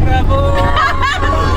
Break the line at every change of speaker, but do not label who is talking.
Bravo!